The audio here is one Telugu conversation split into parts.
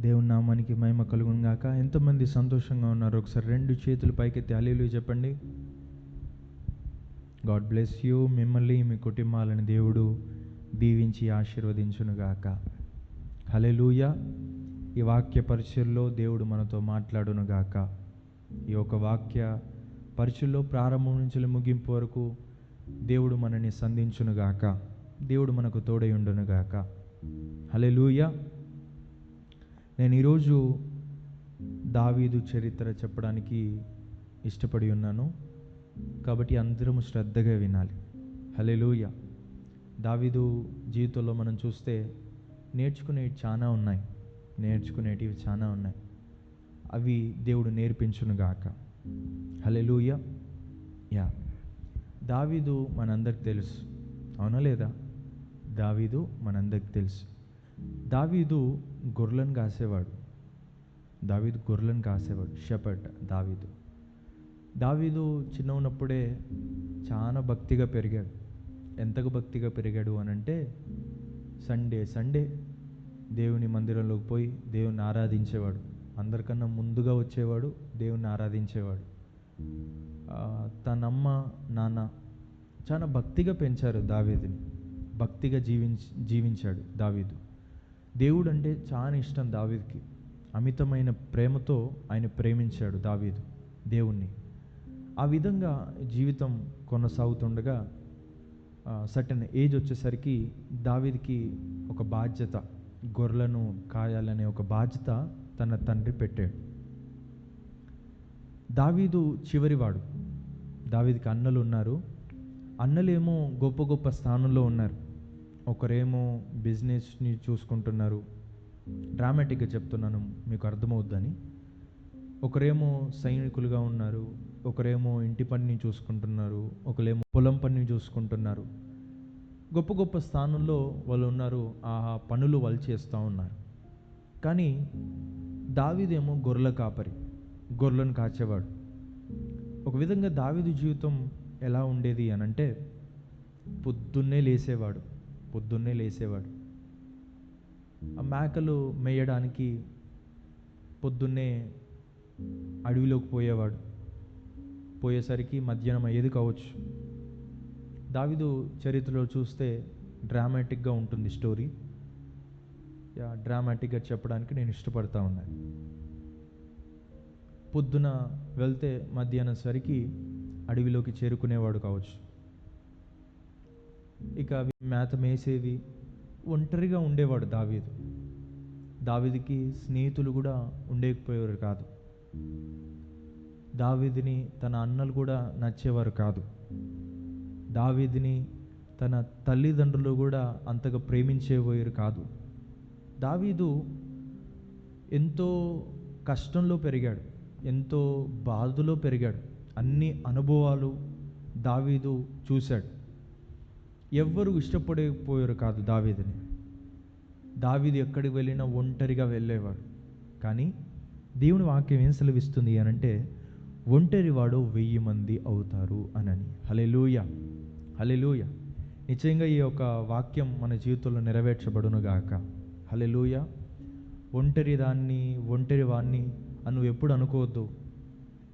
దేవుని నామానికి మహిమ కలుగును గాక. ఎంతమంది సంతోషంగా ఉన్నారు. ఒకసారి రెండు చేతులు పైకెత్తి అలీలు చెప్పండి. God bless you. మిమ్మల్ని మీ కుటుంబాలని దేవుడు దీవించి ఆశీర్వదించును గాక. హలెలూయ ఈ వాక్య పరిచయంలో దేవుడు మనతో మాట్లాడును గాక. ఈ యొక్క వాక్య పరిచయల్లో ప్రారంభం నుంచి ముగింపు వరకు దేవుడు మనని సంధించును గాక. దేవుడు మనకు తోడై ఉండును గాక. హలెలూయా నేను ఈరోజు దావీదు చరిత్ర చెప్పడానికి ఇష్టపడి ఉన్నాను. కాబట్టి అందరము శ్రద్ధగా వినాలి. హలెలూయ దావీదు జీవితంలో మనం చూస్తే నేర్చుకునేవి చాలా ఉన్నాయి. నేర్చుకునేటివి చాలా ఉన్నాయి. అవి దేవుడు నేర్పించునుగాక హలెలూయ యా. దావీదు మనందరికి తెలుసు. అవునా లేదా? దావీదు మనందరికి తెలుసు. దావీదు గొర్రెలను కాసేవాడు. దావీదు గొర్రెలను కాసేవాడు. షెపర్డ్ దావీదు. దావీదు చిన్న ఉన్నప్పుడే చాలా భక్తిగా పెరిగాడు. ఎంతగా భక్తిగా పెరిగాడు అని అంటే సండే సండే దేవుని మందిరంలోకి పోయి దేవుని ఆరాధించేవాడు. అందరికన్నా ముందుగా వచ్చేవాడు దేవుని ఆరాధించేవాడు. తనమ్మ తన అమ్మ నాన్న చాలా భక్తిగా పెంచారు దావీదుని. భక్తిగా జీవించి జీవించాడు దావీదు. దేవుడు అంటే చాలా ఇష్టం దావీద్కి. అమితమైన ప్రేమతో ఆయన ప్రేమించాడు దావీదు దేవుణ్ణి. ఆ విధంగా జీవితం కొనసాగుతుండగా సటన్ ఏజ్ వచ్చేసరికి దావీదికి ఒక బాధ్యత గొర్రెలను కాయాలనే ఒక బాధ్యత తన తండ్రి పెట్టాడు. దావీదు చివరివాడు. దావీదికి అన్నలు ఉన్నారు. అన్నలేమో గొప్ప గొప్ప స్థానంలో ఉన్నారు. ఒకరేమో బిజినెస్ని చూసుకుంటున్నారు. డ్రామాటిక్గా చెప్తున్నాను మీకు అర్థమవుద్దని. ఒకరేమో సైనికులుగా ఉన్నారు ఒకరేమో ఇంటి పనిని చూసుకుంటున్నారు ఒకరేమో పొలం పనిని చూసుకుంటున్నారు. గొప్ప గొప్ప స్థానంలో వాళ్ళు ఉన్నారు ఆ పనులు వాళ్ళు చేస్తూ ఉన్నారు. కానీ దావీదేమో గొర్రెల కాపరి గొర్రెలను కాచేవాడు. ఒక విధంగా దావీదు జీవితం ఎలా ఉండేది అని అంటే పొద్దున్నే లేసేవాడు. పొద్దున్నే లేసేవాడు. ఆ మేకలు మేయడానికి పొద్దున్నే అడవిలోకి పోయేవాడు. పోయేసరికి మధ్యాహ్నం అయ్యేది కావచ్చు. దావిదు చరిత్రలో చూస్తే డ్రామాటిక్గా ఉంటుంది స్టోరీ. యా డ్రామాటిక్గా చెప్పడానికి నేను ఇష్టపడతా ఉన్నాను పొద్దున వెళ్తే మధ్యాహ్నం సరికి అడవిలోకి చేరుకునేవాడు కావచ్చు. ఇక అవి మేత మేసేవి. ఒంటరిగా ఉండేవాడు దావీదు. దావీదుకి స్నేహితులు కూడా ఉండేకపోయేవారు కాదు. దావీదిని తన అన్నలు కూడా నచ్చేవారు కాదు. దావీదిని తన తల్లిదండ్రులు కూడా అంతగా ప్రేమించేపోయారు కాదు. దావీదు ఎంతో కష్టంలో పెరిగాడు. ఎంతో బాధలో పెరిగాడు. అన్ని అనుభవాలు దావీదు చూశాడు. ఎవ్వరు ఇష్టపడకపోయారు కాదు దావీదిని. దావీది ఎక్కడికి వెళ్ళినా ఒంటరిగా వెళ్ళేవాడు. కానీ దేవుని వాక్యం ఏం సెలవిస్తుంది అని అంటే ఒంటరి వాడు వెయ్యి మంది అవుతారు అనని హలెలూయ హలెలూయ నిజంగా ఈ యొక్క వాక్యం మన జీవితంలో నెరవేర్చబడునుగాక హలెలూయ ఒంటరి దాన్ని ఒంటరి వాణ్ణి అని నువ్వు ఎప్పుడు అనుకోవద్దు.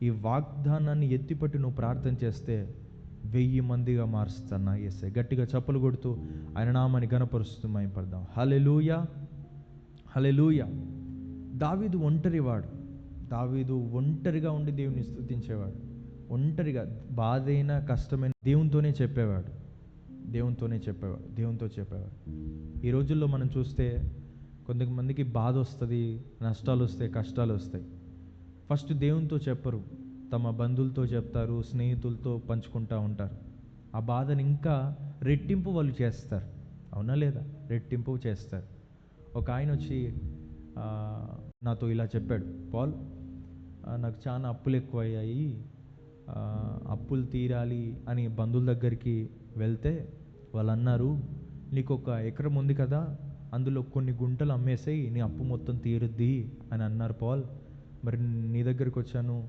ఈ వాగ్దానాన్ని ఎత్తిపట్టి నువ్వు ప్రార్థన చేస్తే వెయ్యి మందిగా మారుస్తాను ఎస్ఐ గట్టిగా చప్పలు కొడుతూ ఆయన నామాన్ని గనపరుస్తూ మైపడదాం హలెలూయ హలెలూయ దావీదు ఒంటరివాడు. దావీదు ఒంటరిగా ఉండి దేవుని స్థుతించేవాడు. ఒంటరిగా బాధైన కష్టమైన దేవునితోనే చెప్పేవాడు. దేవునితోనే చెప్పేవాడు దేవునితో చెప్పేవాడు. ఈ రోజుల్లో మనం చూస్తే కొంతమందికి బాధ వస్తుంది నష్టాలు వస్తాయి కష్టాలు వస్తాయి ఫస్ట్ దేవునితో చెప్పరు. తమ బంధువులతో చెప్తారు స్నేహితులతో పంచుకుంటూ ఉంటారు. ఆ బాధను ఇంకా రెట్టింపు వాళ్ళు చేస్తారు. అవునా లేదా? రెట్టింపు చేస్తారు. ఒక ఆయన వచ్చి నాతో ఇలా చెప్పాడు. పాల్ నాకు చాలా అప్పులు ఎక్కువయ్యాయి. అప్పులు తీరాలి అని బంధువుల దగ్గరికి వెళ్తే వాళ్ళు అన్నారు నీకు ఒక ఎకరం ఉంది కదా అందులో కొన్ని గుంటలు అమ్మేసాయి నీ అప్పు మొత్తం తీరుద్ది అని అన్నారు పాల్. మరి నీ దగ్గరికి వచ్చాను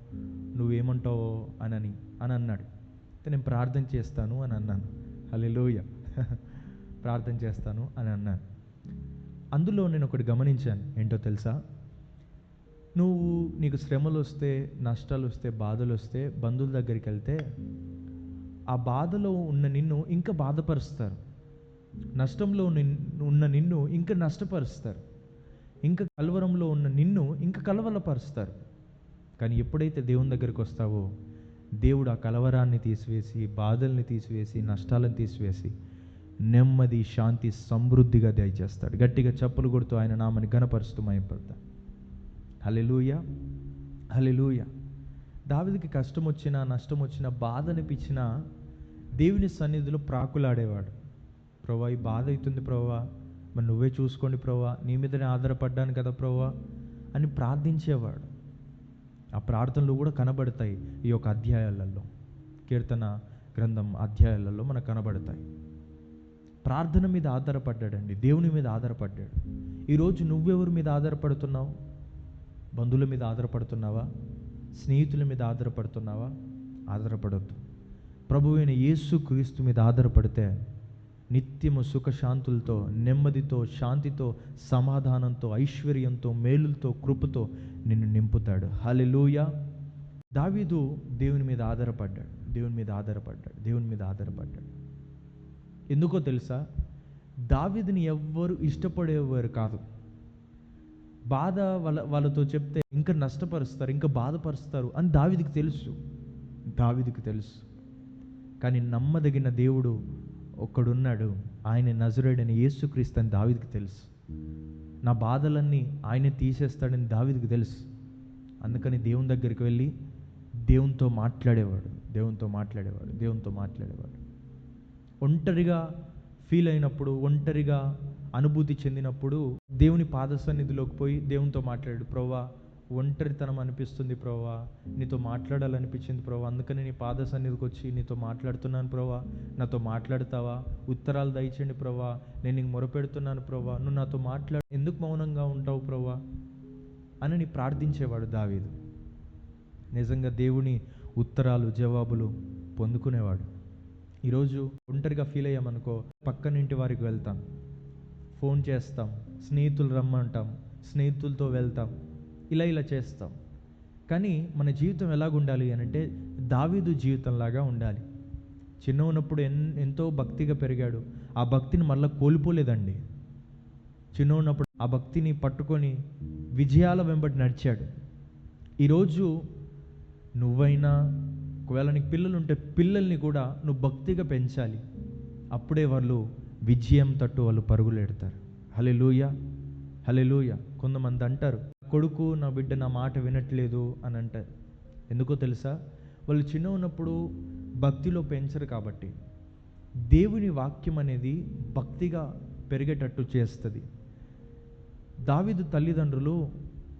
నువ్వేమంటావు అనని అని అన్నాడు అయితే నేను ప్రార్థన చేస్తాను అని అన్నాను. హల్లెలూయా. ప్రార్థన చేస్తాను అని అన్నాను. అందులో నేను ఒకటి గమనించాను. ఏంటో తెలుసా? నువ్వు నీకు శ్రమలు వస్తే నష్టాలు వస్తే బాధలు వస్తే బంధువుల దగ్గరికి వెళ్తే ఆ బాధలో ఉన్న నిన్ను ఇంకా బాధపరుస్తారు. నష్టంలో నిన్- ఉన్న నిన్ను ఇంకా నష్టపరుస్తారు. ఇంకా కలవరంలో ఉన్న నిన్ను ఇంకా కలవలపరుస్తారు. కానీ ఎప్పుడైతే దేవుని దగ్గరికి వస్తావో దేవుడు ఆ కలవరాన్ని తీసివేసి బాధల్ని తీసివేసి నష్టాలను తీసివేసి నెమ్మది శాంతి సమృద్ధిగా దయచేస్తాడు. గట్టిగా చప్పులు కొడుతూ ఆయన నామని గణపరుస్తూ మైపడతా హలెలూయ హలెలూయ దావిదికి కష్టం వచ్చినా నష్టం వచ్చినా బాధ అనిపించినా దేవుని సన్నిధిలో ప్రాకులాడేవాడు. ప్రభా ఈ బాధ అవుతుంది ప్రభా. మరి నువ్వే చూసుకోండి ప్రభా నీ మీదనే ఆధారపడ్డాను కదా ప్రభా అని ప్రార్థించేవాడు. ఆ ప్రార్థనలు కూడా కనబడతాయి ఈ యొక్క అధ్యాయాలలో. కీర్తన గ్రంథం అధ్యాయాలలో మనకు కనబడతాయి. ప్రార్థన మీద ఆధారపడ్డాడండి దేవుని మీద ఆధారపడ్డాడు. ఈరోజు నువ్వెవరి మీద ఆధారపడుతున్నావు? బంధువుల మీద ఆధారపడుతున్నావా? స్నేహితుల మీద ఆధారపడుతున్నావా? ఆధారపడద్దు. ప్రభువైన యేసు క్రీస్తు మీద ఆధారపడితే నిత్యము సుఖశాంతులతో నెమ్మదితో శాంతితో సమాధానంతో ఐశ్వర్యంతో మేలులతో కృపతో నిన్ను నింపుతాడు. హలెలూయ దావీదు దేవుని మీద ఆధారపడ్డాడు. దేవుని మీద ఆధారపడ్డాడు. దేవుని మీద ఆధారపడ్డాడు. ఎందుకో తెలుసా? దావీదుని ఎవ్వరు ఇష్టపడేవారు కాదు. బాధ వాళ్ళ వాళ్ళతో చెప్తే ఇంకా నష్టపరుస్తారు ఇంకా బాధపరుస్తారు అని దావిదికి తెలుసు. దావిదికి తెలుసు. కానీ నమ్మదగిన దేవుడు ఒక్కడున్నాడు. ఆయన నజరుడని యేసుక్రీస్తు అని దావిదికి తెలుసు. నా బాధలన్నీ ఆయన తీసేస్తాడని దావిదికి తెలుసు. అందుకని దేవుని దగ్గరికి వెళ్ళి దేవునితో మాట్లాడేవాడు దేవునితో మాట్లాడేవాడు దేవునితో మాట్లాడేవాడు. ఒంటరిగా ఫీల్ అయినప్పుడు ఒంటరిగా అనుభూతి చెందినప్పుడు దేవుని పాద సన్నిధిలోకి పోయి దేవునితో మాట్లాడాడు. ప్రవ్వా ఒంటరితనం అనిపిస్తుంది ప్రోవా నీతో మాట్లాడాలనిపించింది ప్రోవా అందుకని నీ పాద సన్నిధికి వచ్చి నీతో మాట్లాడుతున్నాను ప్రభా నాతో మాట్లాడతావా? ఉత్తరాలు దయచేయండి ప్రభా నేను నీకు మొరపెడుతున్నాను ప్రభా నువ్వు నాతో మాట్లాడు ఎందుకు మౌనంగా ఉంటావు ప్రభా అని నీ ప్రార్థించేవాడు దావీదు. నిజంగా దేవుని ఉత్తరాలు జవాబులు పొందుకునేవాడు. ఈరోజు ఒంటరిగా ఫీల్ అయ్యామనుకో పక్కనింటి వారికి వెళ్తాం. ఫోన్ చేస్తాం. స్నేహితులు రమ్మంటాం. స్నేహితులతో వెళ్తాం. ఇలా ఇలా చేస్తాం. కానీ మన జీవితం ఎలాగుండాలి అని అంటే దావీదు జీవితంలాగా ఉండాలి. చిన్న ఉన్నప్పుడు ఎన్ ఎంతో భక్తిగా పెరిగాడు. ఆ భక్తిని మళ్ళీ కోల్పోలేదండి. చిన్న ఉన్నప్పుడు ఆ భక్తిని పట్టుకొని విజయాల వెంబడి నడిచాడు. ఈరోజు నువ్వైనా ఒకవేళ నీకు పిల్లలు ఉంటే పిల్లల్ని కూడా నువ్వు భక్తిగా పెంచాలి. అప్పుడే వాళ్ళు విజయం తట్టు వాళ్ళు పరుగులు ఎడతారు హలే లూయ హలే లూయ కొంతమంది అంటారు కొడుకు నా బిడ్డ నా మాట వినట్లేదు అని అంటారు. ఎందుకో తెలుసా? వాళ్ళు చిన్న ఉన్నప్పుడు భక్తిలో పెంచరు కాబట్టి. దేవుని వాక్యం అనేది భక్తిగా పెరిగేటట్టు చేస్తుంది. దావిదు తల్లిదండ్రులు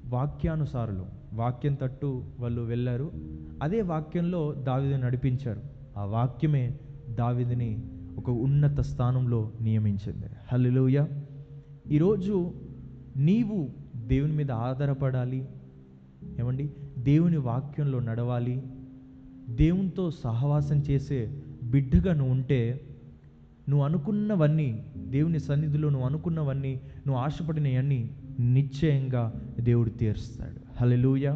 వాక్యానుసారులు. వాక్యం తట్టు వాళ్ళు వెళ్ళారు. అదే వాక్యంలో దావిదని నడిపించారు. ఆ వాక్యమే దావిదిని ఒక ఉన్నత స్థానంలో నియమించింది. హల్లెలూయ! ఈరోజు నీవు దేవుని మీద ఆధారపడాలి. ఏమండి? దేవుని వాక్యంలో నడవాలి. దేవునితో సహవాసం చేసే బిడ్డగా నువ్వు ఉంటే నువ్వు అనుకున్నవన్నీ దేవుని సన్నిధిలో నువ్వు అనుకున్నవన్నీ నువ్వు ఆశపడినవన్నీ నిశ్చయంగా దేవుడు తీరుస్తాడు. హలెలూయ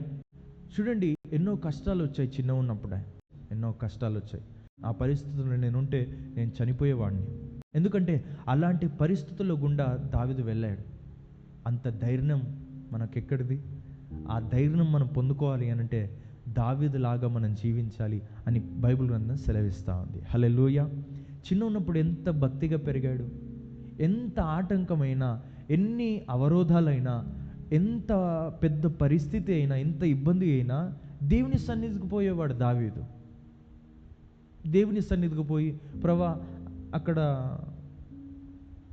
చూడండి ఎన్నో కష్టాలు వచ్చాయి చిన్న ఉన్నప్పుడే ఎన్నో కష్టాలు వచ్చాయి. ఆ పరిస్థితుల్లో నేను ఉంటే నేను చనిపోయేవాడిని. ఎందుకంటే అలాంటి పరిస్థితుల్లో గుండా దావిదు వెళ్ళాడు. అంత ధైర్యం మనకెక్కడిది? ఆ ధైర్యం మనం పొందుకోవాలి అని అంటే దావీదులాగా మనం జీవించాలి అని బైబిల్ గ్రంథం సెలవిస్తూ ఉంది. హల్లెలూయ. చిన్న ఉన్నప్పుడు ఎంత భక్తిగా పెరిగాడు? ఎంత ఆటంకమైనా ఎన్ని అవరోధాలైనా ఎంత పెద్ద పరిస్థితి అయినా ఎంత ఇబ్బంది అయినా దేవుని సన్నిధికి పోయేవాడు దావీదు. దేవుని సన్నిధికి పోయి ప్రభా అక్కడ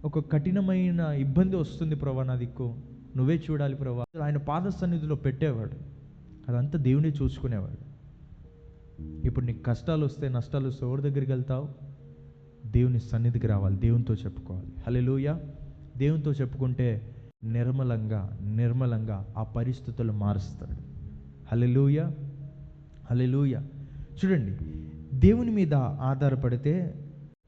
ఒక కఠినమైన ఇబ్బంది వస్తుంది ప్రభా నా దిక్కు. నువ్వే చూడాలి ప్రభా. ఆయన పాద సన్నిధిలో పెట్టేవాడు. అదంతా దేవుడే చూసుకునేవాడు. ఇప్పుడు నీకు కష్టాలు వస్తే నష్టాలు వస్తే ఎవరి దగ్గరికి వెళ్తావు? దేవుని సన్నిధికి రావాలి. దేవునితో చెప్పుకోవాలి. హల్లెలూయా. దేవునితో చెప్పుకుంటే నిర్మలంగా నిర్మలంగా ఆ పరిస్థితులు మారుస్తాడు. హల్లెలూయ. హల్లెలూయ. చూడండి దేవుని మీద ఆధారపడితే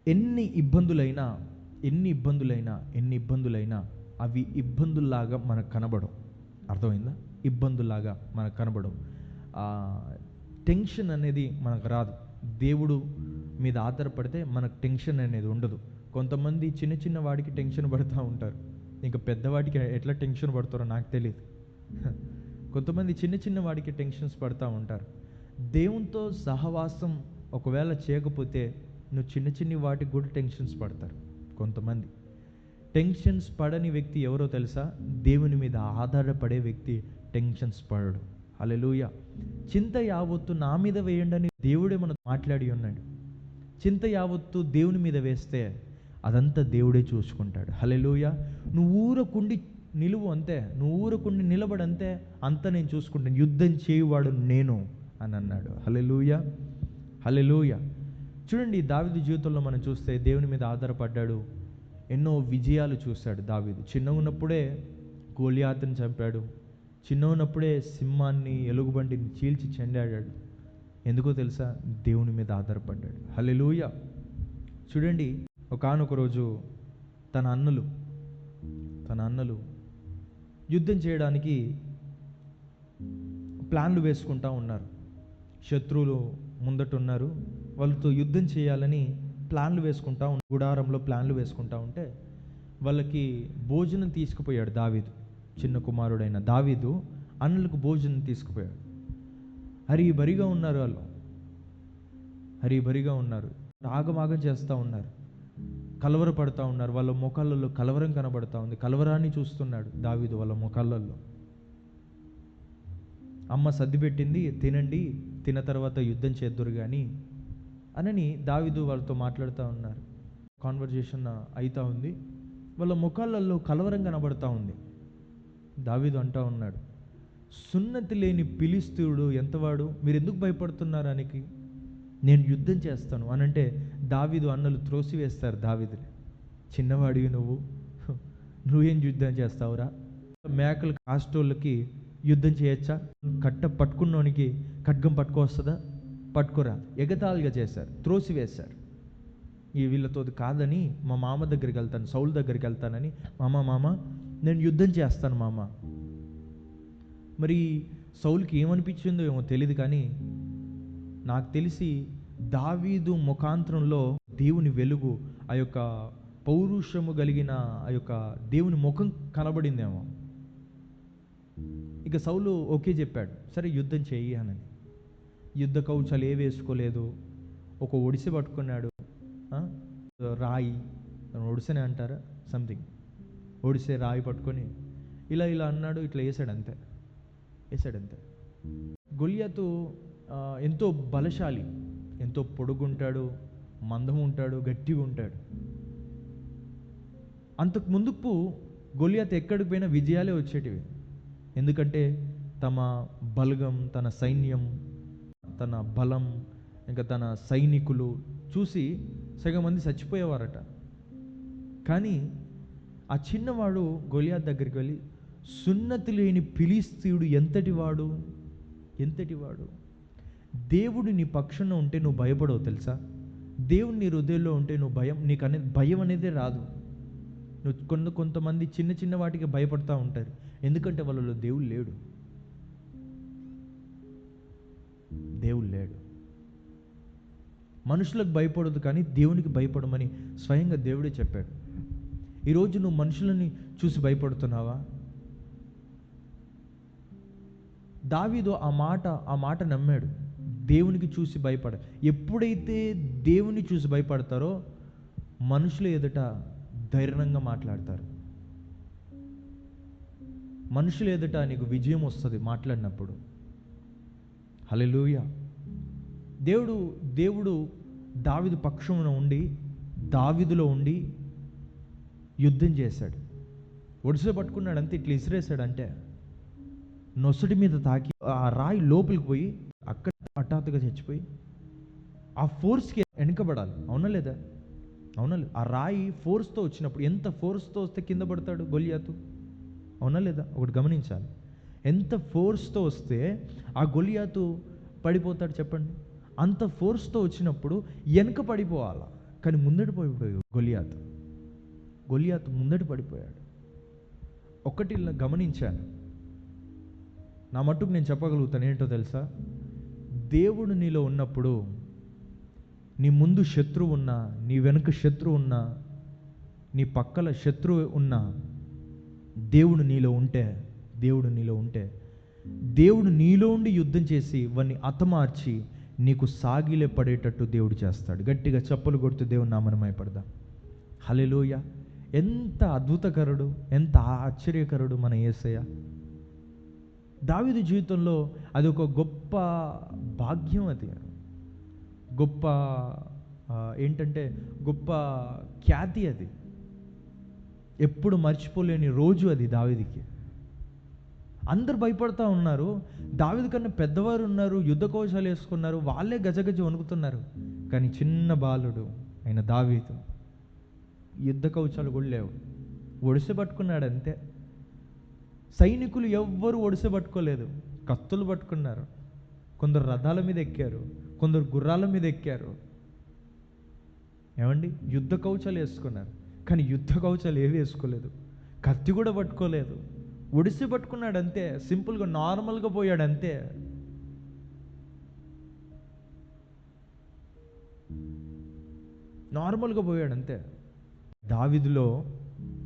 ఎన్ని ఇబ్బందులైనా ఎన్ని ఇబ్బందులైనా ఎన్ని ఇబ్బందులైనా అవి ఇబ్బందుల్లాగా మనకు కనబడవు. అర్థమైందా? ఇబ్బందుల్లాగా మనకు కనబడవు. టెన్షన్ అనేది మనకు రాదు. దేవుడు మీద ఆధారపడితే మనకు టెన్షన్ అనేది ఉండదు. కొంతమంది చిన్న చిన్న వాడికి టెన్షన్ పడుతూ ఉంటారు. ఇంకా పెద్దవాడికి ఎట్లా టెన్షన్ పడతారో నాకు తెలియదు కొంతమంది చిన్న చిన్న వాడికి టెన్షన్స్ పడుతూ ఉంటారు. దేవునితో సహవాసం ఒకవేళ చేయకపోతే నువ్వు చిన్న చిన్న వాటికి కూడా టెన్షన్స్ పడతారు. కొంతమంది. టెన్షన్స్ పడని వ్యక్తి ఎవరో తెలుసా? దేవుని మీద ఆధారపడే వ్యక్తి టెన్షన్స్ పడడు. అలెలుయ చింత యావత్తు నా మీద వేయండి అని దేవుడే మనకు మాట్లాడి ఉన్నాడు. చింత యావత్తు దేవుని మీద వేస్తే అదంతా దేవుడే చూసుకుంటాడు. హలెలుయ నువ్వు ఊరకుండి నిలువు అంతే. నువ్వు ఊరకుండి నిలబడంతే అంత నేను చూసుకుంటాను. యుద్ధం చేయువాడు నేను అని అన్నాడు. హలెలుయ హలెలుయ చూడండి దావిది జీవితంలో మనం చూస్తే దేవుని మీద ఆధారపడ్డాడు ఎన్నో విజయాలు చూశాడు దావీదు. చిన్న ఉన్నప్పుడే గోలియాతను చంపాడు. చిన్న ఉన్నప్పుడే సింహాన్ని ఎలుగుబంటిని చీల్చి చెండాడాడు. ఎందుకో తెలుసా? దేవుని మీద ఆధారపడ్డాడు. హలెలూయ చూడండి ఒకానొక రోజు తన అన్నలు తన అన్నలు యుద్ధం చేయడానికి ప్లాన్లు వేసుకుంటా ఉన్నారు. శత్రువులు ముందట ఉన్నారు. వాళ్ళతో యుద్ధం చేయాలని ప్లాన్లు వేసుకుంటా గుడారంలో ప్లాన్లు వేసుకుంటా ఉంటే వాళ్ళకి భోజనం తీసుకుపోయాడు దావీదు. చిన్న కుమారుడైన దావీదు అన్నలకు భోజనం తీసుకుపోయాడు. హరిబరిగా ఉన్నారు వాళ్ళు. హరిబరిగా ఉన్నారు. ఆగమాగం చేస్తూ ఉన్నారు. కలవరపడతా ఉన్నారు. వాళ్ళ ముఖాలలో కలవరం కనబడతా ఉంది. కలవరాన్ని చూస్తున్నాడు దావీదు వాళ్ళ ముఖాలలో. అమ్మ సర్ది పెట్టింది తినండి తిన్న తర్వాత యుద్ధం చేద్దురు కానీ అనని దావిదు వాళ్ళతో మాట్లాడుతూ ఉన్నారు. కాన్వర్జేషన్ అవుతా ఉంది. వాళ్ళ ముఖాలలో కలవరం కనబడుతూ ఉంది. దావిదు అంటా ఉన్నాడు సున్నతి లేని పిలిస్తీయుడు ఎంతవాడు? మీరు ఎందుకు భయపడుతున్నారు అనికి? నేను యుద్ధం చేస్తాను. అనంటే దావిదు అన్నలు త్రోసివేస్తారు దావీదుని. చిన్నవాడివి నువ్వు? నువ్వేం యుద్ధం చేస్తావురా? మేకలు కాస్టోళ్ళకి యుద్ధం చేయొచ్చా? కట్ట పట్టుకున్నోనికి ఖడ్గం పట్టుకొస్తుందా? పట్టుకురా ఎగతాళిగా చేశారు. త్రోసివేశారు. ఈ వీళ్ళతో కాదని మా మామ దగ్గరికి వెళ్తాను సౌల్ దగ్గరికి వెళ్తానని మామ మామ నేను యుద్ధం చేస్తాను మామ. మరి సౌల్కి ఏమనిపించిందో ఏమో తెలియదు కానీ నాకు తెలిసి దావీదు ముఖాంతరంలో దేవుని వెలుగు ఆ యొక్క పౌరుషము కలిగిన ఆ యొక్క దేవుని ముఖం కనబడిందేమో. ఇక సౌలు ఓకే చెప్పాడు. సరే యుద్ధం చేయి అని యుద్ధ కౌచాలు ఏ వేసుకోలేదు. ఒక ఒడిసె పట్టుకున్నాడు. రాయి. ఒడిసెనే అంటారా? సంథింగ్. ఒడిసె రాయి పట్టుకొని ఇలా ఇలా అన్నాడు ఇట్లా వేసాడు అంతే వేసాడు అంతే గొలియాతు ఎంతో బలశాలి. ఎంతో పొడుగుంటాడు మందం ఉంటాడు గట్టిగా ఉంటాడు అంతకు ముందుకు గొలియాత్ ఎక్కడికి పోయినా విజయాలే వచ్చేటివి. ఎందుకంటే తమ బలగం తన సైన్యం తన బలం ఇంకా తన సైనికులు చూసి సగం మంది చచ్చిపోయేవారట. కానీ ఆ చిన్నవాడు గొలియా దగ్గరికి వెళ్ళి సున్నతి లేని పిలిస్తీయుడు ఎంతటి వాడు ఎంతటి వాడు దేవుడు నీ పక్షంలో ఉంటే నువ్వు భయపడవు తెలుసా? దేవుడు నీ హృదయంలో ఉంటే నువ్వు భయం నీకు అనేది భయం అనేదే రాదు. నువ్వు కొంత కొంతమంది చిన్న చిన్న వాటికి భయపడతా ఉంటారు. ఎందుకంటే వాళ్ళలో దేవుడు లేడు. దేవుడు లేడు. మనుషులకు భయపడదు కానీ దేవునికి భయపడమని స్వయంగా దేవుడే చెప్పాడు. ఈరోజు నువ్వు మనుషులని చూసి భయపడుతున్నావా? దావీదు ఆ మాట ఆ మాట నమ్మాడు. దేవునికి చూసి భయపడ ఎప్పుడైతే దేవుని చూసి భయపడతారో మనుషుల ఎదుట ధైర్యంగా మాట్లాడతారు. మనుషుల ఎదుట నీకు విజయం వస్తుంది మాట్లాడినప్పుడు. హలెలూయ దేవుడు దేవుడు దావిదు పక్షమున ఉండి దావిదులో ఉండి యుద్ధం చేశాడు. ఒడిసె పట్టుకున్నాడు అంతే ఇట్లా ఇసిరేసాడు అంటే నొసటి మీద తాకి ఆ రాయి లోపలికి పోయి అక్కడ హఠాత్తుగా చచ్చిపోయి ఆ ఫోర్స్కి వెనకబడాలి. అవునా లేదా? అవునా లేదా? ఆ రాయి ఫోర్స్తో వచ్చినప్పుడు ఎంత ఫోర్స్తో వస్తే కింద పడతాడు గొలియాతు? అవునా లేదా? ఒకటి గమనించాలి. ఎంత ఫోర్స్తో వస్తే ఆ గొలియాతు పడిపోతాడు చెప్పండి? అంత ఫోర్స్తో వచ్చినప్పుడు వెనక పడిపోవాలా? కానీ ముందటి పడిపోయాడు గొలియాతు. గొలియాతు ముందటి పడిపోయాడు. ఒకటి గమనించాను. నా మట్టుకు నేను చెప్పగలుగుతాను ఏంటో తెలుసా? దేవుడు నీలో ఉన్నప్పుడు నీ ముందు శత్రువు ఉన్నా నీ వెనుక శత్రువు ఉన్నా నీ పక్కల శత్రువు ఉన్నా దేవుడు నీలో ఉంటే దేవుడు నీలో ఉంటే దేవుడు నీలో ఉండి యుద్ధం చేసి ఇవన్నీ అతమార్చి నీకు సాగిలే పడేటట్టు దేవుడు చేస్తాడు. గట్టిగా చెప్పులు కొడుతూ దేవుడు నామనమైపడదాం హలెలోయ ఎంత అద్భుతకరుడు ఎంత ఆశ్చర్యకరుడు మన యేసయ్య దావిది జీవితంలో అది ఒక గొప్ప భాగ్యం అది. గొప్ప ఏంటంటే గొప్ప ఖ్యాతి అది. ఎప్పుడు మర్చిపోలేని రోజు అది దావిదికి. అందరు భయపడుతూ ఉన్నారు. దావిది కన్నా పెద్దవారు ఉన్నారు యుద్ధ కౌశాలు వేసుకున్నారు వాళ్ళే గజగజ వణుకుతున్నారు. కానీ చిన్న బాలుడు ఆయన దావీదు యుద్ధ కౌశాలు కూడా లేవు. ఒడిసె పట్టుకున్నాడు అంతే. సైనికులు ఎవ్వరు ఒడిసె పట్టుకోలేదు. కత్తులు పట్టుకున్నారు. కొందరు రథాల మీద ఎక్కారు కొందరు గుర్రాల మీద ఎక్కారు. ఏమండి? యుద్ధ కౌచాలు వేసుకున్నారు. కానీ యుద్ధ కౌచాలు ఏవి వేసుకోలేదు. కత్తి కూడా పట్టుకోలేదు. ఒడిసి పట్టుకున్నాడు అంతే సింపుల్గా నార్మల్గా పోయాడు అంతే నార్మల్గా పోయాడు అంతే దావిదులో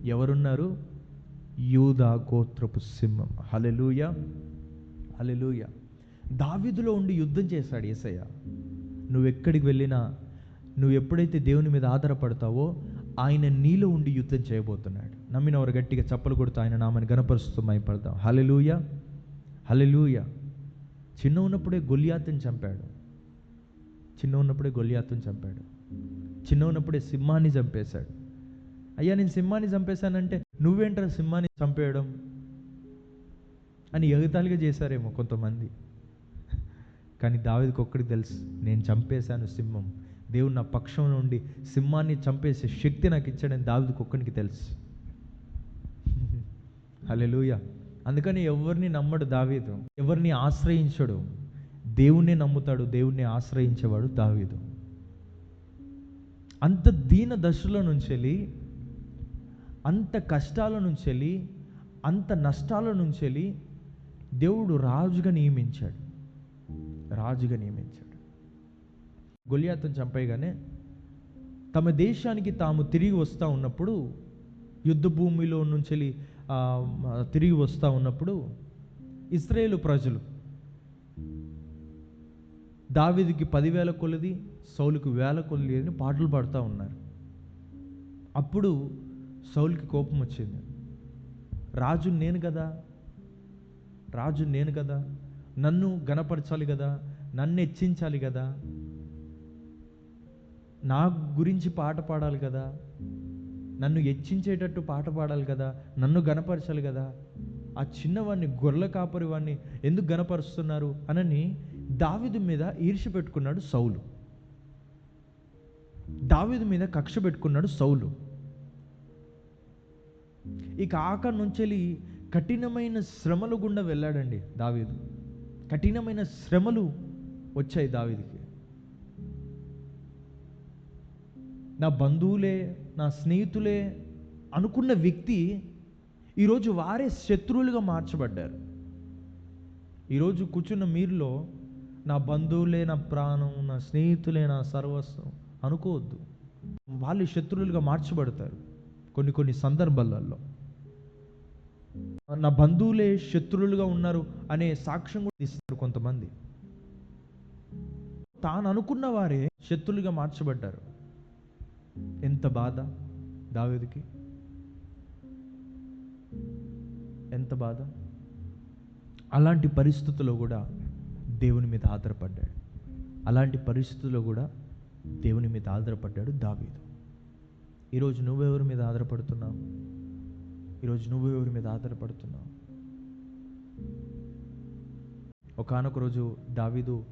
ఎవరున్నారు? యూదా గోత్రపు సింహం. హలెలూయ హలెలూయ దావిదులో ఉండి యుద్ధం చేశాడు ఏసయ్య. నువ్వు ఎక్కడికి వెళ్ళినా నువ్వు ఎప్పుడైతే దేవుని మీద ఆధారపడతావో ఆయన నీలో ఉండి యుద్ధం చేయబోతున్నాడు. నమ్మిన వారు గట్టిగా చప్పలు కొడుతూ ఆయన నామని గణపరుస్తూ మైపడతాం హలెలూయ హలెలూయ చిన్న ఉన్నప్పుడే గొలియాతుని చంపాడు. చిన్న ఉన్నప్పుడే గొలియాతుని చంపాడు. చిన్న ఉన్నప్పుడే సింహాన్ని చంపేశాడు. అయ్యా నేను సింహాన్ని చంపేశానంటే నువ్వేంట్రా సింహాన్ని చంపేయడం? అని ఎగతాళిగా చేశారేమో కొంతమంది. కానీ దావిదికి ఒక్కడికి తెలుసు నేను చంపేశాను సింహం. దేవుడు నా పక్షం నుండి సింహాన్ని చంపేసే శక్తి నాకు ఇచ్చాడని దావిది కుక్కనికి తెలుసు. హల్లెలూయా. అందుకని ఎవరిని నమ్మడు దావీదు. ఎవరిని ఆశ్రయించడు. దేవుణ్ణి నమ్ముతాడు దేవుణ్ణి ఆశ్రయించేవాడు దావీదు. అంత దీన దశలో నుంచి వెళ్ళి అంత కష్టాల నుంచి వెళ్ళి అంత నష్టాల నుంచి వెళ్ళి దేవుడు రాజుగా నియమించాడు. రాజుగా నియమించాడు. గొలియాతను చంపేయగానే తమ దేశానికి తాము తిరిగి వస్తూ ఉన్నప్పుడు యుద్ధ భూమిలో నుంచి వెళ్ళి, తిరిగి వస్తూ ఉన్నప్పుడు ఇస్రాయేలు ప్రజలు దావిదికి పదివేల కొలది సౌలుకి వేల కొలది అని పాటలు పాడుతూ ఉన్నారు. అప్పుడు సౌలుకి కోపం వచ్చింది. రాజు నేను కదా? రాజు నేను కదా? నన్ను గణపరచాలి కదా? నన్ను హెచ్చించాలి కదా? నా గురించి పాట పాడాలి కదా? నన్ను హెచ్చించేటట్టు పాట పాడాలి కదా? నన్ను గణపరచాలి కదా? ఆ చిన్నవాడిని గొర్రెల కాపరి వాడిని ఎందుకు గణపరుస్తున్నారు? అనని దావిదు మీద ఈర్ష్య పెట్టుకున్నాడు సౌలు. దావిదు మీద కక్ష పెట్టుకున్నాడు సౌలు. ఇక ఆక నుంచి కఠినమైన శ్రమలు గుండా వెళ్ళాడండి దావీదు. కఠినమైన శ్రమలు వచ్చాయి దావీదికి. నా బంధువులే నా స్నేహితులే అనుకున్న వ్యక్తి ఈరోజు వారే శత్రువులుగా మార్చబడ్డారు. ఈరోజు కూర్చున్న మీరులో నా బంధువులే నా ప్రాణం నా స్నేహితులే నా సర్వస్వం అనుకోవద్దు. వాళ్ళు శత్రువులుగా మార్చబడతారు కొన్ని కొన్ని సందర్భాలలో. నా బంధువులే శత్రువులుగా ఉన్నారు అనే సాక్ష్యం కూడా ఇస్తారు కొంతమంది. తాను అనుకున్న వారే శత్రులుగా మార్చబడ్డారు. ఎంత బాధ దావేదికి? ఎంత బాధ? అలాంటి పరిస్థితుల్లో కూడా దేవుని మీద ఆధారపడ్డాడు. అలాంటి పరిస్థితుల్లో కూడా దేవుని మీద ఆధారపడ్డాడు దావీదు. ఈరోజు నువ్వెవరి మీద ఆధారపడుతున్నావు? ఈరోజు నువ్వెవరి మీద ఆధారపడుతున్నావు? ఒకనొక రోజు దావీదు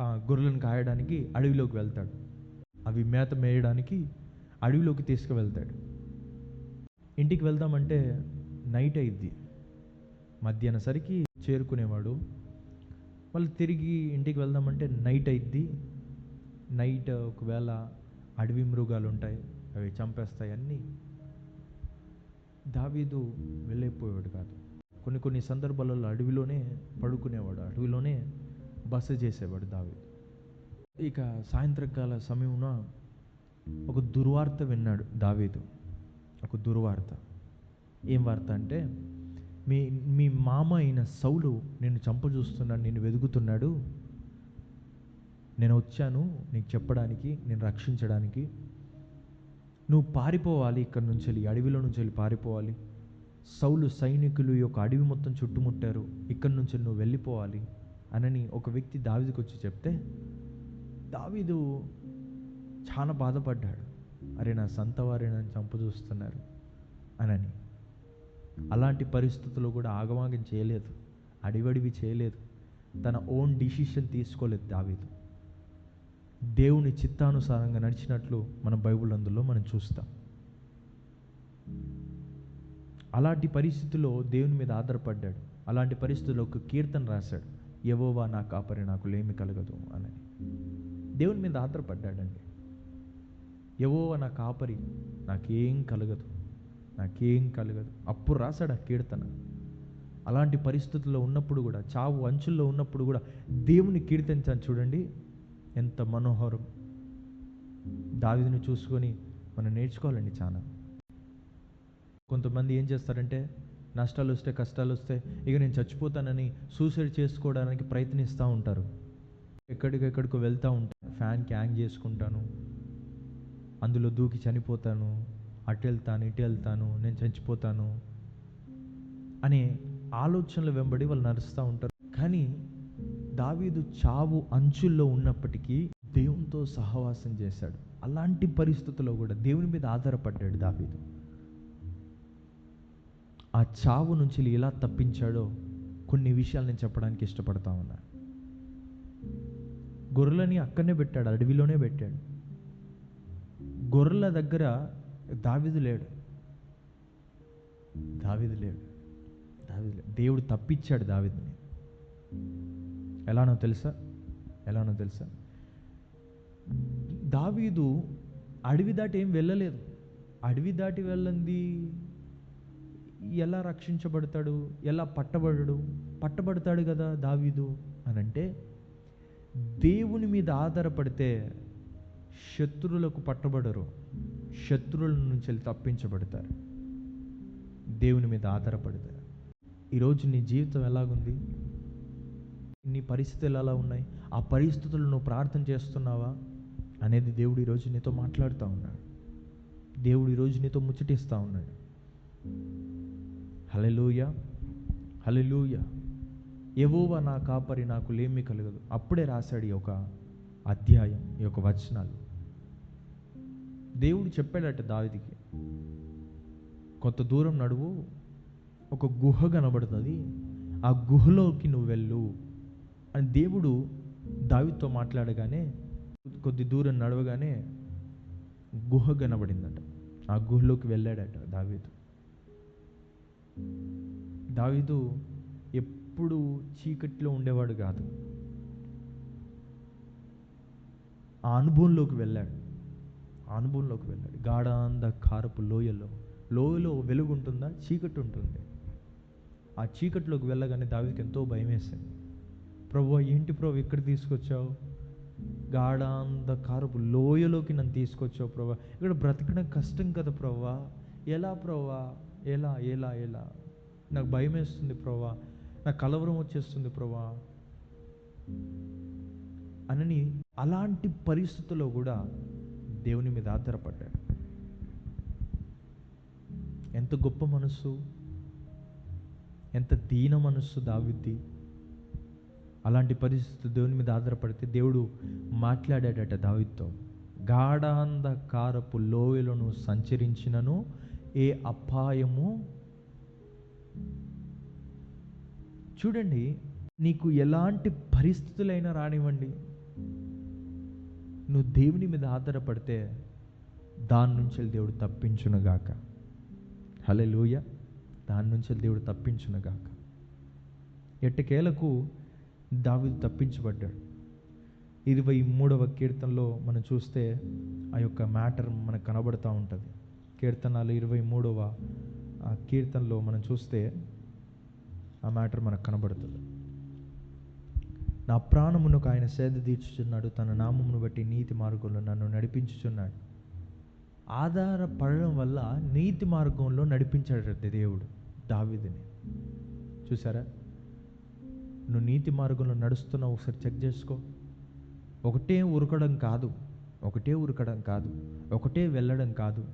ఆ గొర్రెలను కాయడానికి అడవిలోకి వెళ్తాడు. అవి మేత మేయడానికి అడవిలోకి తీసుకువెళ్తాడు. ఇంటికి వెళ్దామంటే నైట్ అయింది మధ్యాహ్నం సరికి చేరుకునేవాడు. వాళ్ళు తిరిగి ఇంటికి వెళ్దామంటే నైట్ అయిద్ది. నైట్ ఒకవేళ అడవి మృగాలు ఉంటాయి అవి చంపేస్తాయి అన్నీ దావీదు వెళ్ళైపోయేవాడు కాదు. కొన్ని కొన్ని సందర్భాలలో అడవిలోనే పడుకునేవాడు అడవిలోనే బస చేసేవాడు దావీదు. ఇక సాయంత్రకాల సమయమున ఒక దుర్వార్త విన్నాడు దావీదు. ఒక దుర్వార్త. ఏం వార్త అంటే మీ మీ మామ అయిన సౌలు నిన్ను చంపజూస్తున్నాడు నిన్ను వెతుకుతున్నాడు నేను వచ్చాను నీకు చెప్పడానికి నేను రక్షించడానికి. నువ్వు పారిపోవాలి ఇక్కడ నుంచి వెళ్ళి అడవిలో నుంచి వెళ్ళి పారిపోవాలి. సౌలు సైనికులు ఈ యొక్క అడవి మొత్తం చుట్టుముట్టారు ఇక్కడి నుంచి నువ్వు వెళ్ళిపోవాలి అనని ఒక వ్యక్తి దావీదుకు వచ్చి చెప్తే దావీదు చాలా బాధపడ్డాడు. అరే నా సంత వారే నన్ను చంపజూస్తున్నారు అనని. అలాంటి పరిస్థితుల్లో కూడా ఆగమాగం చేయలేదు. అడివడివి చేయలేదు. తన ఓన్ డిసిషన్ తీసుకోలేదు దావీదు. దేవుని చిత్తానుసారంగా నడిచినట్లు మన బైబుల్ అందులో మనం చూస్తాం. అలాంటి పరిస్థితిలో దేవుని మీద ఆధారపడ్డాడు. అలాంటి పరిస్థితుల్లో ఒక కీర్తన రాశాడు. ఎవోవా నా కాపరి నాకు లేమి కలగదు అని దేవుని మీద ఆధారపడ్డాడండి. ఎవో నా కాపరి నాకేం కలగదు నాకేం కలగదు. అప్పుడు రాశాడు ఆ కీర్తన. అలాంటి పరిస్థితుల్లో ఉన్నప్పుడు కూడా చావు అంచుల్లో ఉన్నప్పుడు కూడా దేవుని కీర్తించాను చూడండి ఎంత మనోహరం. దావిదిని చూసుకొని మనం నేర్చుకోవాలండి చాలా కొంతమంది ఏం చేస్తారంటే నష్టాలు వస్తే కష్టాలు వస్తే ఇక నేను చచ్చిపోతానని సూసైడ్ చేసుకోవడానికి ప్రయత్నిస్తూ ఉంటారు. ఎక్కడికెక్కడికో వెళ్తూ ఉంటాను ఫ్యాన్కి హ్యాంగ్ చేసుకుంటాను. అందులో దూకి చనిపోతాను. అటు వెళ్తాను ఇటు వెళ్తాను నేను చచ్చిపోతాను అనే ఆలోచనలు వెంబడి వాళ్ళు నడుస్తూ ఉంటారు. కానీ దావీదు చావు అంచుల్లో ఉన్నప్పటికీ దేవునితో సహవాసం చేశాడు. అలాంటి పరిస్థితుల్లో కూడా దేవుని మీద ఆధారపడ్డాడు దావీదు. ఆ చావు నుంచి ఎలా తప్పించాడో కొన్ని విషయాలు నేను చెప్పడానికి ఇష్టపడతా ఉన్నా. గొర్రెలని అక్కడనే పెట్టాడు అడవిలోనే పెట్టాడు. గొర్రెల దగ్గర దావిదు లేడు. దావిదు లేడు. దావిదు లేడు. దేవుడు తప్పించాడు దావిదిని. ఎలానో తెలుసా? ఎలానో తెలుసా? దావీదు అడవి దాటి ఏం వెళ్ళలేదు. అడవి దాటి వెళ్ళంది. ఎలా రక్షించబడతాడు? ఎలా పట్టబడడు? పట్టబడతాడు కదా దావీదు అని అంటే దేవుని మీద ఆధారపడితే శత్రువులకు పట్టబడరు. శత్రువుల నుంచి వెళ్ళి తప్పించబడతారు. దేవుని మీద ఆధారపడతారు. ఈరోజు నీ జీవితం ఎలాగుంది? నీ పరిస్థితులు ఎలా ఉన్నాయి? ఆ పరిస్థితులు నువ్వు ప్రార్థన చేస్తున్నావా? అనేది దేవుడు ఈరోజు నీతో మాట్లాడుతూ ఉన్నాడు. దేవుడు ఈరోజు నీతో ముచ్చటిస్తూ ఉన్నాడు. హలెలూయ హలెలూయ ఎవోవా నా కాపరి నాకు లేమి కలగదు. అప్పుడే రాశాడు ఈ యొక్క అధ్యాయం ఈ యొక్క వచనాలు. దేవుడు చెప్పాడట దావిదికి కొంత దూరం నడువు ఒక గుహ కనబడుతుంది ఆ గుహలోకి నువ్వు వెళ్ళు అని దేవుడు దావితో మాట్లాడగానే కొద్ది దూరం నడవగానే గుహ కనబడిందట. ఆ గుహలోకి వెళ్ళాడట దావీదు. దావీదు ఎప్పుడు చీకట్లో ఉండేవాడు కాదు. ఆ అనుభవంలోకి వెళ్ళాడు. ఆ అనుభవంలోకి వెళ్ళాడు. గాఢాంధకారపు లోయలో. లోయలో వెలుగు ఉంటుందా చీకటి ఉంటుంది ఆ చీకటిలోకి వెళ్ళగానే దావికి ఎంతో భయం వేసింది ప్రభు ఏంటి ప్రభు ఇక్కడ తీసుకొచ్చావు? గాఢాంధకారపు లోయలోకి నన్ను తీసుకొచ్చావు ప్రభా. ఇక్కడ బ్రతకడం కష్టం కదా ప్రభా. ఎలా ప్రభా? ఎలా ఎలా ఎలా? నాకు భయం వేస్తుంది ప్రభా. నాకు కలవరం వచ్చేస్తుంది ప్రభా. అనని అలాంటి పరిస్థితుల్లో కూడా దేవుని మీద ఆధారపడ్డాడు. ఎంత గొప్ప మనస్సు ఎంత దీన మనస్సు దావిద్ది. అలాంటి పరిస్థితి దేవుని మీద ఆధారపడితే దేవుడు మాట్లాడాడట దావిద్తో గాఢాంధకారపు లోయలను సంచరించినను ఏ అపాయము? చూడండి నీకు ఎలాంటి పరిస్థితులైనా రానివ్వండి. నువ్వు దేవుని మీద ఆధారపడితే దాని నుంచి దేవుడు తప్పించునుగాక. హలే లూయ దాని నుంచి దేవుడు తప్పించునుగాక. ఎట్టకేలకు దావిదు తప్పించబడ్డాడు. ఇరవై మూడవ కీర్తనలో మనం చూస్తే ఆ యొక్క మ్యాటర్ మనకు కనబడుతూ ఉంటుంది. కీర్తనాలు ఇరవై మూడవ ఆ కీర్తనలో మనం చూస్తే ఆ మ్యాటర్ మనకు కనబడుతుంది. నా ప్రాణమునకు ఆయన సేద తీర్చుచున్నాడు. తన నామమును బట్టి నీతి మార్గంలో నన్ను నడిపించుచున్నాడు. ఆధారపడడం వల్ల నీతి మార్గంలో నడిపించాడు దేవుడు దావిదిని. చూసారా నువ్వు నీతి మార్గంలో నడుస్తున్నావు ఒకసారి చెక్ చేసుకో. ఒకటే ఉరకడం కాదు ఒకటే ఉరకడం కాదు ఒకటే వెళ్ళడం కాదు.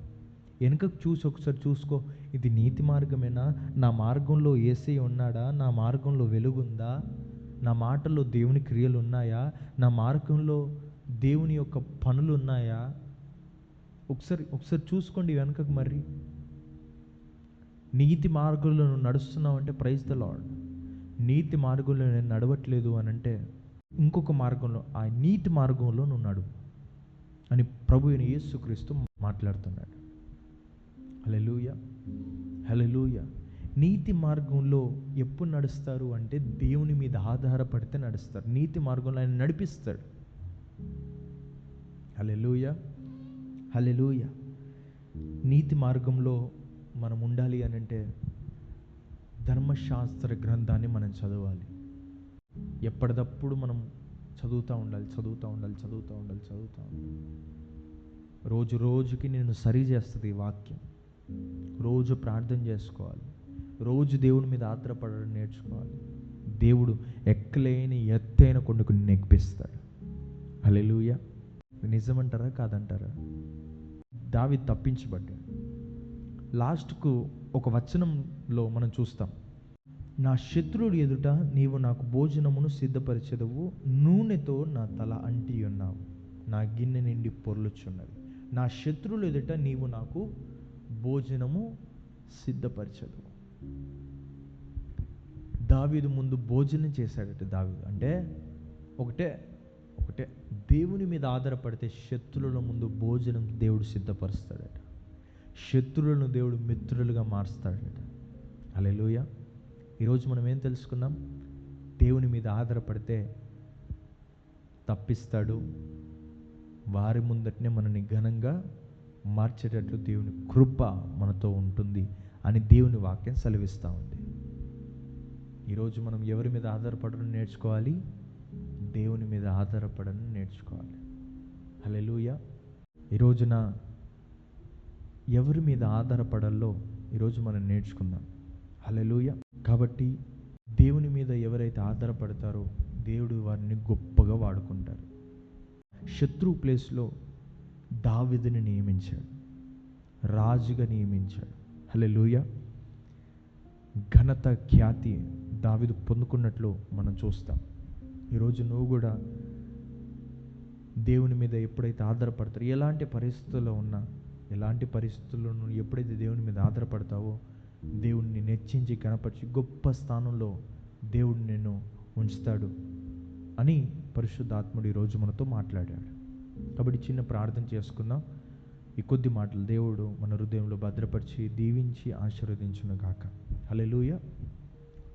వెనుకకు చూసి ఒకసారి చూసుకో ఇది నీతి మార్గమేనా? నా మార్గంలో ఏసీ ఉన్నాడా? నా మార్గంలో వెలుగుందా? నా మాటల్లో దేవుని క్రియలు ఉన్నాయా? నా మార్గంలో దేవుని యొక్క పనులు ఉన్నాయా? ఒకసారి ఒకసారి చూసుకోండి వెనుకకు మరి. నీతి మార్గంలో నువ్వు నడుస్తున్నావు అంటే ప్రైజ్ ద లాడ్ నీతి మార్గంలో నేను నడవట్లేదు అని అంటే ఇంకొక మార్గంలో ఆ నీతి మార్గంలో నువ్వు నడువు అని ప్రభు యేసుక్రీస్తు మాట్లాడుతున్నాడు. హలెలూయ హలెలూయ నీతి మార్గంలో ఎప్పుడు నడుస్తారు అంటే దేవుని మీద ఆధారపడితే నడుస్తారు. నీతి మార్గంలో ఆయన నడిపిస్తాడు. హలెలూయ హలెలూయ నీతి మార్గంలో మనం ఉండాలి అని అంటే ధర్మశాస్త్ర గ్రంథాన్ని మనం చదవాలి. ఎప్పటికప్పుడు మనం చదువుతూ ఉండాలి చదువుతూ ఉండాలి చదువుతూ ఉండాలి చదువుతూ ఉండాలి. రోజు రోజుకి నేను సరి చేస్తుంది ఈ వాక్యం. రోజు ప్రార్థన చేసుకోవాలి. రోజు దేవుడి మీద ఆధారపడడం నేర్చుకోవాలి. దేవుడు ఎక్కలేని ఎత్తైన కొండకు నెగ్పిస్తాడు అలెలుయ నిజమంటారా? కాదంటారా? దావి తప్పించబడ్డాడు. లాస్ట్కు ఒక వచనంలో మనం చూస్తాం. నా శత్రువుడు ఎదుట నీవు నాకు భోజనమును సిద్ధపరిచెదవు. నూనెతో నా తల అంటి ఉన్నావు. నా గిన్నె నిండి పొర్లుచున్నది. నా శత్రువులు ఎదుట నీవు నాకు భోజనము సిద్ధపరచదు దావీదు ముందు భోజనం చేశాడట దావీదు. అంటే ఒకటే ఒకటే. దేవుని మీద ఆధారపడితే శత్రువుల ముందు భోజనం దేవుడు సిద్ధపరుస్తాడట. శత్రువులను దేవుడు మిత్రులుగా మారుస్తాడట. అలెలుయ ఈరోజు మనం ఏం తెలుసుకున్నాం దేవుని మీద ఆధారపడితే తప్పిస్తాడు. వారి ముందటనే మనని ఘనంగా మార్చేటట్లు దేవుని కృప మనతో ఉంటుంది. అని దేవుని వాక్యం సెలవిస్తూ ఉంది. ఈరోజు మనం ఎవరి మీద ఆధారపడడం నేర్చుకోవాలి? దేవుని మీద ఆధారపడడం నేర్చుకోవాలి. హలెలుయ ఈరోజున ఎవరి మీద ఆధారపడాలో ఈరోజు మనం నేర్చుకుందాం. హలెలుయ కాబట్టి దేవుని మీద ఎవరైతే ఆధారపడతారో దేవుడు వారిని గొప్పగా వాడుకుంటారు శత్రు ప్లేస్లో దావిదిని నియమించాడు. రాజుగా నియమించాడు. హలెలూయ ఘనత ఖ్యాతి దావిదు పొందుకున్నట్లు మనం చూస్తాం. ఈరోజు నువ్వు కూడా దేవుని మీద ఎప్పుడైతే ఆధారపడతారో ఎలాంటి పరిస్థితుల్లో ఉన్నా ఎలాంటి పరిస్థితుల్లో నువ్వు ఎప్పుడైతే దేవుని మీద ఆధారపడతావో దేవుణ్ణి నెచ్చించి కనపరిచి గొప్ప స్థానంలో దేవుడు నిన్ను ఉంచుతాడు అని పరిశుద్ధాత్ముడు ఈరోజు మనతో మాట్లాడాడు. కాబట్టి చిన్న ప్రార్థన చేసుకుందాం. ఈ కొద్ది మాటలు దేవుడు మన హృదయంలో భద్రపరిచి దీవించి ఆశీర్వదించును గాక. హలెలూయ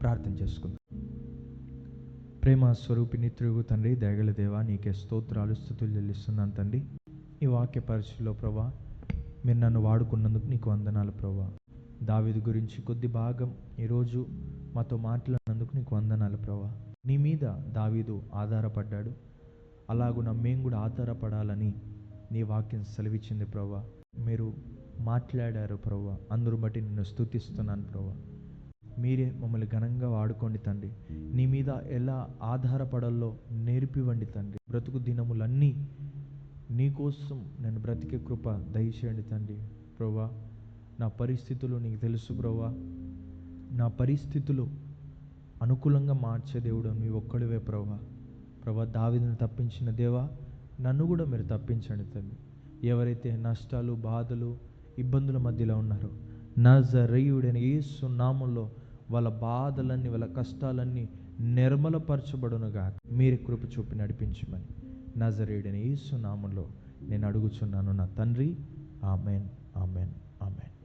ప్రార్థన చేసుకుందాం. ప్రేమ స్వరూపి నిత్రుగు తండ్రి దయగల దేవా నీకే స్తోత్రాలు స్థుతులు చెల్లిస్తున్నాను తండ్రి. ఈ వాక్య పరిచయలో ప్రభా మీరు నన్ను వాడుకున్నందుకు నీకు వందనాలు ప్రభా. దావిది గురించి కొద్ది భాగం ఈరోజు మాతో మాట్లాడినందుకు నీకు వందనాలు ప్రభా. నీ మీద దావీదు ఆధారపడ్డాడు. అలాగున మేము కూడా ఆధారపడాలని నీ వాక్యం సెలవిచ్చింది ప్రభా మీరు మాట్లాడారు ప్రభా అందరూ బట్టి నిన్ను స్తుతిస్తున్నాను ప్రభా మీరే మమ్మల్ని ఘనంగా వాడుకోండి తండ్రి. నీ మీద ఎలా ఆధారపడాలో నేర్పివ్వండి తండ్రి. బ్రతుకు దినములన్నీ నీకోసం నేను బ్రతికే కృప దయచేయండి తండ్రి. ప్రభా నా పరిస్థితులు నీకు తెలుసు ప్రభా నా పరిస్థితులు అనుకూలంగా మార్చే దేవుడు మీ ఒక్కడివే ప్రభా ప్రభా దావిదని తప్పించిన దేవా నన్ను కూడా మీరు తప్పించండి తండ్రి ఎవరైతే నష్టాలు బాధలు ఇబ్బందుల మధ్యలో ఉన్నారో నజరయుడైన యేసు నామంలో వాళ్ళ బాధలన్నీ వాళ్ళ కష్టాలన్నీ నిర్మలపరచబడునుగా మీరు కృప చూపి నడిపించమని నజరేయుడైన యేసు నామంలో నేను అడుగుచున్నాను నా తండ్రి. Amen amen amen.